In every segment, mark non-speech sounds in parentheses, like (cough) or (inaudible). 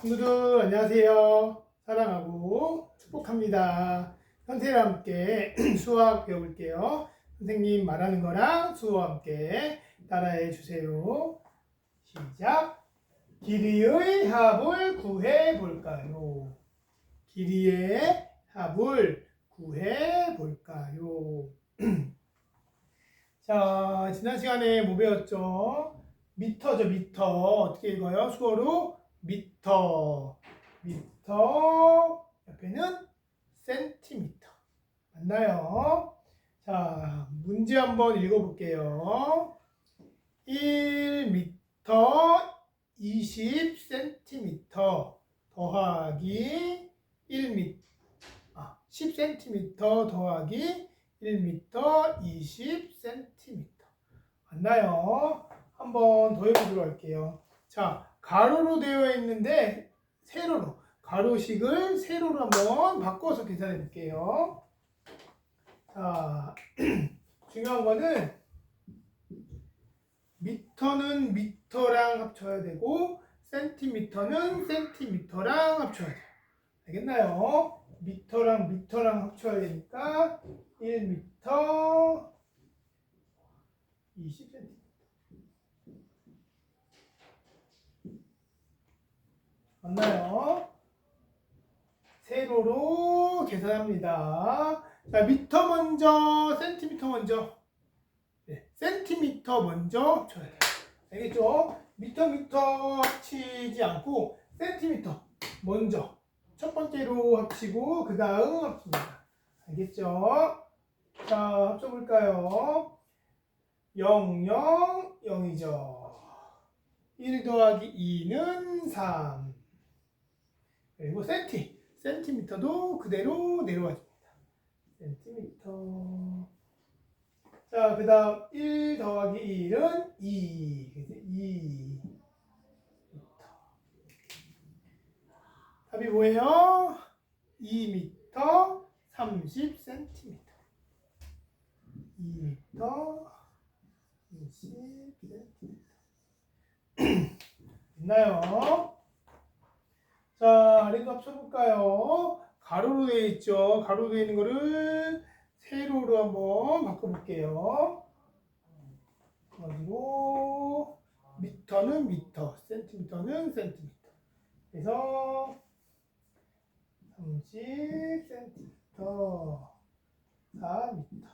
친구들 안녕하세요. 사랑하고 축복합니다. 현태와 함께 (clears throat) 수학 배워볼게요. 선생님 말하는 거랑 수호와 함께 따라해 주세요. 시작. 길이의 합을 구해 볼까요? 길이의 합을 구해 볼까요? (clears throat) 자, 지난 시간에 뭐 배웠죠? 미터죠, 미터. 어떻게 읽어요? 수어로 미터. 미터. 옆에는 센티미터. 맞나요? 자, 문제 한번 읽어볼게요. 1미터 20cm 더하기 1미 아, 10cm 더하기 1m 20cm 맞나요? 한번 더 해보도록 할게요. 자, 가로로 되어 있는데 세로로 가로식을 세로로 한번 바꿔서 계산해 볼게요. 자, (clears throat) 중요한 거는 미터는 미터랑 합쳐야 되고 센티미터는 센티미터랑 합쳐야 돼요. 알겠나요? 미터랑 미터랑 합쳐야 되니까 1미터 20cm. 맞나요? 세로로 계산합니다. 자, 미터 먼저, 센티미터 먼저. 네, 센티미터 먼저 쳐야 돼요. 알겠죠? 미터 미터 합치지 않고 센티미터 먼저 첫 번째로 합치고 그 다음 합칩니다. 알겠죠? 자, 합쳐볼까요? 0, 0, 0이죠. 1 더하기 2는 3. 그리고 센티. 센티미터도 그대로 내려와 줍니다. 센티미터. 자, 그 다음 1 더하기 1은 2. 그래서 2. 미터. 답이 뭐예요? 2미터 30cm. 2미터 30cm. 있나요? 자, 아래도 합쳐볼까요? 가로로 되어 있죠. 가로로 되어 있는 거를 세로로 한번 바꿔볼게요. 가지고 미터는 미터, 센티미터는 센티미터. 그래서 30cm, 4미터.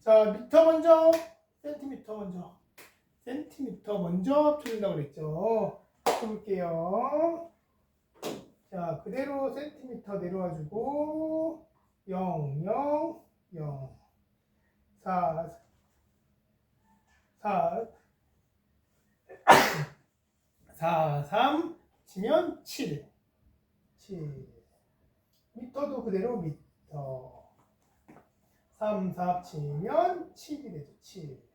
자, 미터 먼저, 센티미터 먼저. 센티미터 먼저 합쳐준다고 그랬죠. 해볼게요. 자, 그대로 센티미터 내려와주고 0, 0, 0 4, 4 4, 3 치면 7 7 미터도 그대로 미터. 3, 4 치면 7이 되죠. 7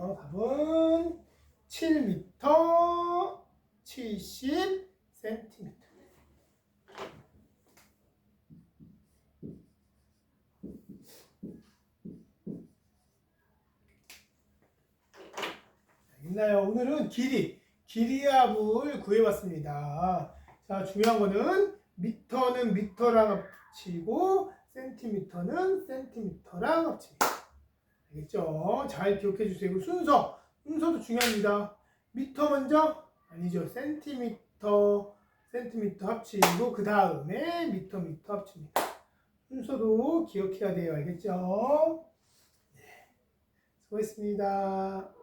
어, 답은 7m 70cm. 있나요? 오늘은 길이, 길이합을 구해봤습니다. 자, 중요한 거는 미터는 미터랑 합치고 센티미터는 센티미터랑 합칩니다. 알겠죠? 잘 기억해 주세요. 순서, 순서도 중요합니다. 미터 먼저 아니죠. 센티미터, 센티미터 합치고 그 다음에 미터, 미터 합칩니다. 순서도 기억해야 돼요. 알겠죠? 네. 수고했습니다.